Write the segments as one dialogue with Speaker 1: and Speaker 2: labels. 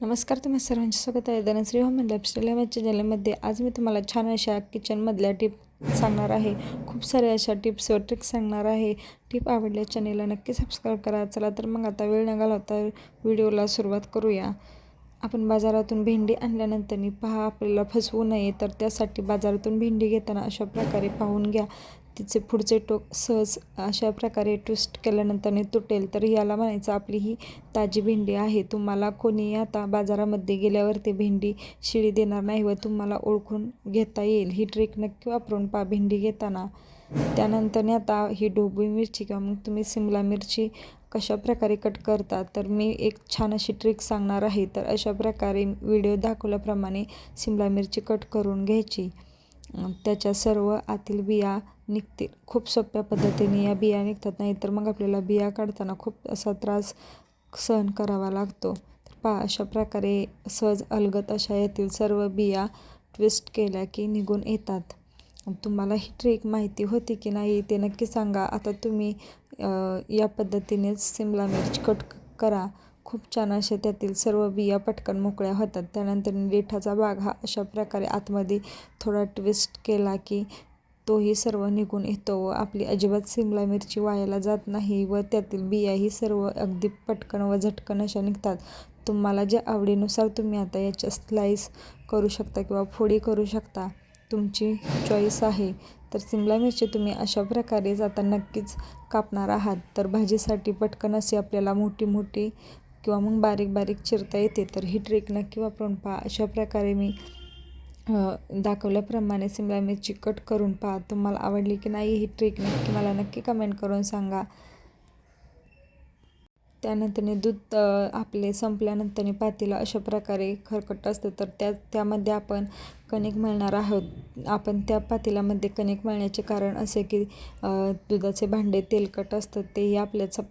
Speaker 1: नमस्कार तुम्हा सर्वांचे स्वागत आहे. धनश्री होम लाईफस्टाईल या चॅनलमध्ये. आज मी तुम्हाला छान अशा किचनमधल्या टिप सांगणार आहे. खूप साऱ्या अशा टिप्स व ट्रिक्स सांगणार आहे. टिप आवडल्या चॅनेलला नक्की सबस्क्राईब करा. चला तर मग आता वेळ न घालवता व्हिडिओला सुरुवात करूया. आपण बाजारातून भेंडी आणल्यानंतर पहा आपल्याला फसवू नये तर त्यासाठी बाजारातून भेंडी घेताना अशा प्रकारे पाहून घ्या. तिचे पुढचे टोक सहज अशा प्रकारे ट्विस्ट केल्यानंतर तुटेल तर याला म्हणायचं आपली ही ताजी भेंडी आहे. तुम्हाला कोणी आता बाजारामध्ये गेल्यावर ते भेंडी शिळी देणार नाही व तुम्हाला ओळखून घेता येईल. ही ट्रिक नक्की वापरून पा भेंडी घेताना. त्यानंतर आता ही ढोबळी मिरची किंवा मग तुम्ही सिमला मिरची कशा प्रकारे कट करता तर मी एक छान अशी ट्रिक सांगणार आहे. तर अशा प्रकारे व्हिडिओ दाखवल्याप्रमाणे सिमला मिरची कट करून घ्यायची. त्याच्या सर्व आतील बिया निघतील. खूप सोप्या पद्धतीने या बिया निघतात नाही तर मग आपल्याला बिया काढताना खूप असा त्रास सहन करावा लागतो. तर पहा अशा प्रकारे सहज अलगत अशा यातील सर्व बिया ट्विस्ट केल्या की निघून येतात. तुम्हाला ही ट्रिक माहिती होती की नाही ते नक्की सांगा. आता तुम्ही या पद्धतीनेच सिमला मिर्च कट करा. खूप छान असे त्यातील सर्व बिया पटकन मोकळ्या होतात. त्यानंतर देठाचा भाग हा अशा प्रकारे आतमध्ये थोडा ट्विस्ट केला की तोही सर्व निघून येतो व आपली अजिबात सिमला मिरची वायाला जात नाही व त्यातील बियाही सर्व अगदी पटकन व झटकन अशा निघतात. तुम्हाला ज्या आवडीनुसार तुम्ही आता याच्या स्लाईस करू शकता किंवा फोडी करू शकता तुमची चॉईस आहे. तर सिमला मिरची तुम्ही अशा प्रकारेच आता नक्कीच कापणार आहात. तर भाजीसाठी पटकन अशी आपल्याला मोठी मोठी किंवा मग बारीक बारीक चिरता येते. तर ही ट्रिक नक्की वापरून पहा. अशा प्रकारे मी दाखवल्याप्रमाणे सिमला मिरची कट करून पहा. तुम्हाला आवडली की नाही ही ट्रिक नक्की मला नक्की कमेंट करून सांगा. त्यानंतरने दूध आपले संपल्यानंतरने पातीला अशा प्रकारे खरकट असतं. तर त्या त्यामध्ये आपण कणिक मळणार आहोत. आपण त्या पातेल्यामध्ये कणिक मळण्याचे कारण असे की दुधाचे भांडे तेलकट असतं तेही आपल्या चप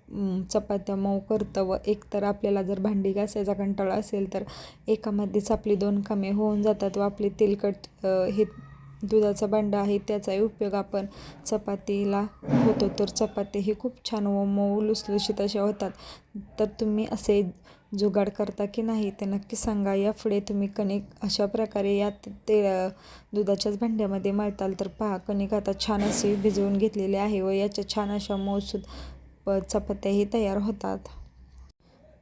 Speaker 1: चपात्या मऊ करतं व एकतर आपल्याला जर भांडी घासायचा कंटाळा असेल तर एकामध्येच आपली दोन कामे होऊन जातात व आपले तेलकट हे दुधाचा बंडा आहे त्याचाही उपयोग आपण चपातीला होतो. तर चपाती ही खूप छान व मऊ लुसलुशीत अशा होतात. तर तुम्ही असे जुगाड करता की नाही ते नक्की सांगा. यापुढे तुम्ही कणिक अशा प्रकारे या ते दुधाच्याच भांड्यामध्ये मळताल तर पहा कणिक आता छान असे भिजवून घेतलेले आहे व याच्या छान अशा मऊसूद चपात्याही तयार होतात.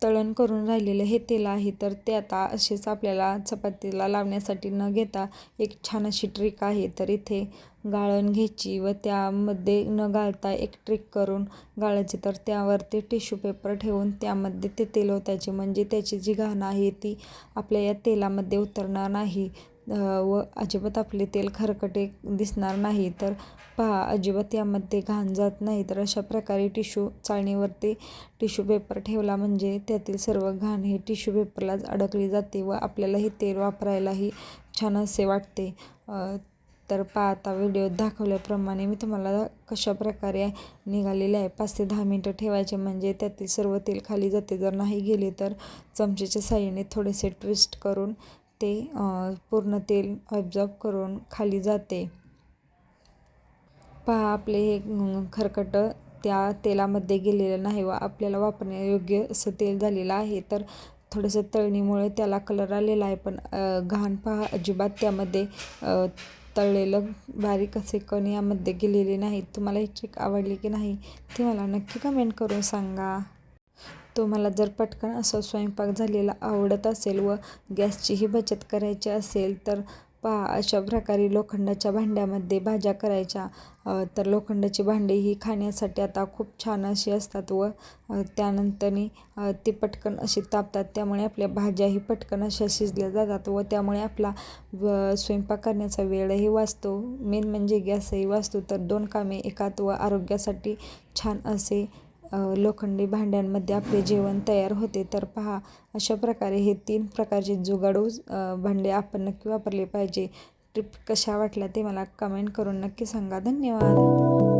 Speaker 1: तळण करून राहिलेलं हे तेल आहे तर ते आता असेच आपल्याला चपातीला लावण्यासाठी न घेता एक छान अशी ट्रिक आहे. तर इथे गाळण घ्यायची व त्यामध्ये न गाळता एक ट्रिक करून गाळायची. तर त्यावरती टिश्यू पेपर ठेवून त्यामध्ये ते तेल ओतायचे. म्हणजे त्याची जी घाण आहे ती आपल्या या तेलामध्ये उतरणार नाही. व अजिबात आपले तेल खरकटे दिसणार नाही. तर पहा अजिबात यामध्ये घाण जात नाही. तर अशा प्रकारे टिश्यू चाळणीवरती टिश्यू पेपर ठेवला म्हणजे त्यातील सर्व घाण हे टिश्यू पेपरलाच अडकली जाते व आपल्यालाही तेल वापरायलाही छान असे वाटते. तर पहा आता व्हिडिओ दाखवल्याप्रमाणे मी तुम्हाला कशा प्रकारे निघालेले आहे. पाच ते दहा मिनटं ठेवायचे म्हणजे त्यातील सर्व तेल खाली जाते. जर नाही गेले तर चमचेच्या साह्याने थोडेसे ट्विस्ट करून ते पूर्ण तेल ऑब्झॉर्ब करून खाली जाते. पहा आपले हे खरकट त्या तेलामध्ये गेलेलं नाही व आपल्याला वापरण्यायोग्य असं तेल झालेलं आहे. तर थोडंसं तळणीमुळे त्याला कलर आलेला आहे. पण घाण पहा अजिबात त्यामध्ये तळलेलं बारीक असे कण यामध्ये गेलेले नाहीत. तुम्हाला ही ट्रिक आवडली की नाही ते मला नक्की कमेंट करून सांगा. तुम्हाला जर पटकन असा स्वयंपाक झालेला आवडत असेल व गॅसचीही बचत करायची असेल तर पहा अशा प्रकारे लोखंडाच्या भांड्यामध्ये भाज्या करायच्या. तर लोखंडाची भांडी ही खाण्यासाठी आता खूप छान अशी असतात व त्यानंतरनी ती पटकन अशी तापतात. त्यामुळे आपल्या भाज्याही पटकन अशा शिजल्या जातात व त्यामुळे आपला स्वयंपाक करण्याचा वेळही वाचतो. मेन म्हणजे गॅसही वाचतो. तर दोन कामे एकात व आरोग्यासाठी छान असे लोखंडी भांड्यांमध्ये आपले जेवण तयार होते. तर पहा अशा प्रकारे हे तीन प्रकारचे जुगाडू भांडे आपण नक्की वापरले पाहिजे. ट्रिप कशा वाटल्या ते मला कमेंट करून नक्की सांगा. धन्यवाद.